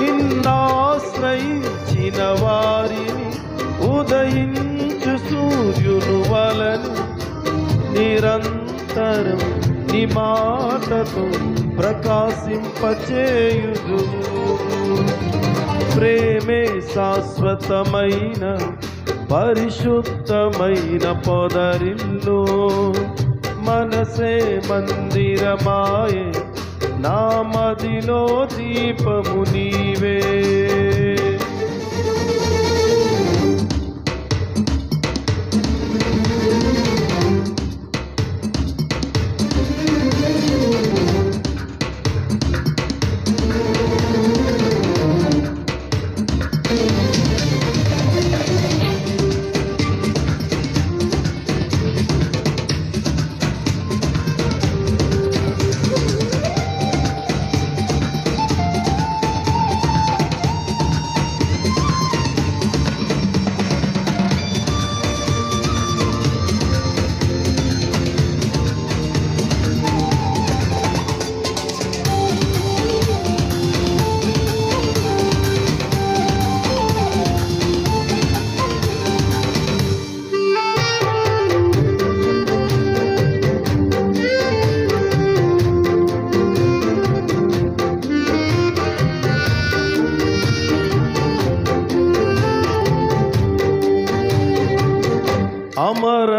నిన్నాశ్రయించిన వారిని ఉదయించు సూర్యును వలను నిరంతరం నీ మాటతో ప్రకాశింపచేయుదు ప్రేమే శాశ్వతమైన పరిశుద్ధమైన పొదరిల్లు. మనసే మందిరమాయే నా మదిలో దీపము నీవే.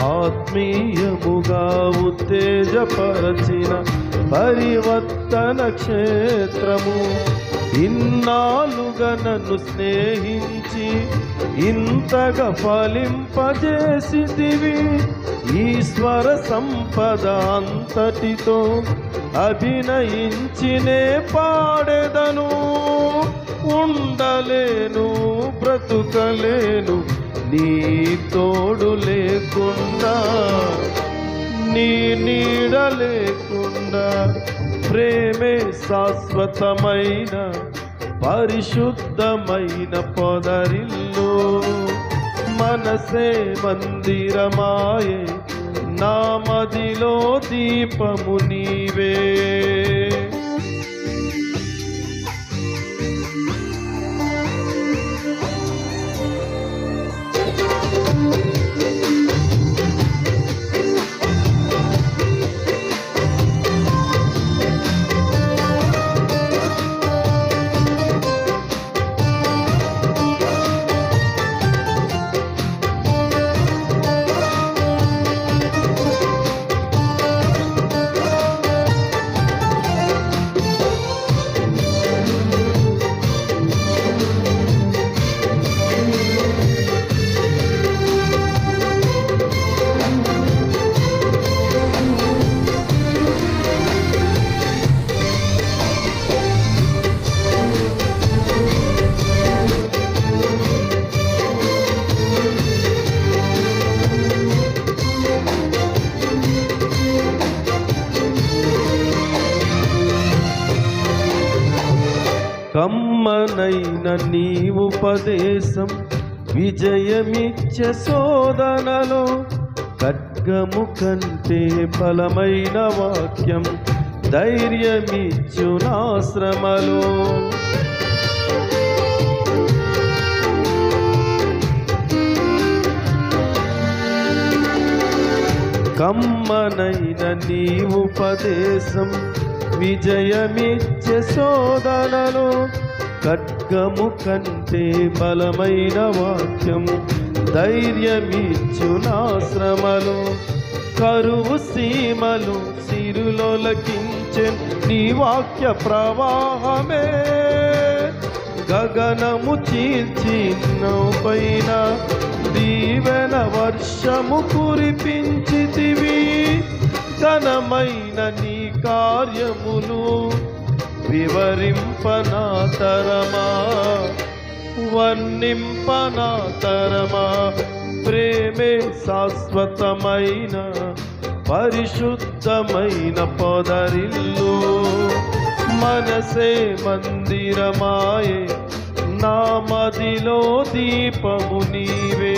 ఆత్మీయముగా ఉత్తేజపరచిన పరివర్తన క్షేత్రము. ఇన్నాళ్ళుగా నన్ను స్నేహించి ఇంతగా ఫలింపజేసిదివి ఈశ్వర సంపద అంతటితో అభినయించినే పాడెదను. ఉండలేను బ్రతుకలేను నీ తోడు లేకుండా నీ నీడ లేకుండా ప్రేమే శాశ్వతమైన పరిశుద్ధమైన పొదరిల్లు. మనసే మందిరమాయే నా మదిలో దీపము నీవే. నైన నీ ఉపదేశం విజయమిచ్చ శోధనలో ఖడ్గము కంటే బలమైన వాక్యం ధైర్యమిచ్చునాశ్రమలో. కమ్మనైన నీ ఉపదేశం విజయమిచ్చే శోధనలో ఖడ్గము కంటే బలమైన వాక్యము ధైర్యమిచ్చు శ్రమలు కరువు సీమలు సిరులొలకించె నీ వాక్య ప్రవాహమే. గగనము చీల్చిన పైన దీవెన వర్షము కురిపించితివి ఘనమైన నీ కార్యములు వివరింపనా తరమా వర్ణింపనా తరమా ప్రేమే శాశ్వతమైన పరిశుద్ధమైన పొదరిల్లు. మనసే మందిరమాయే నామదిలో దీపము నీవే.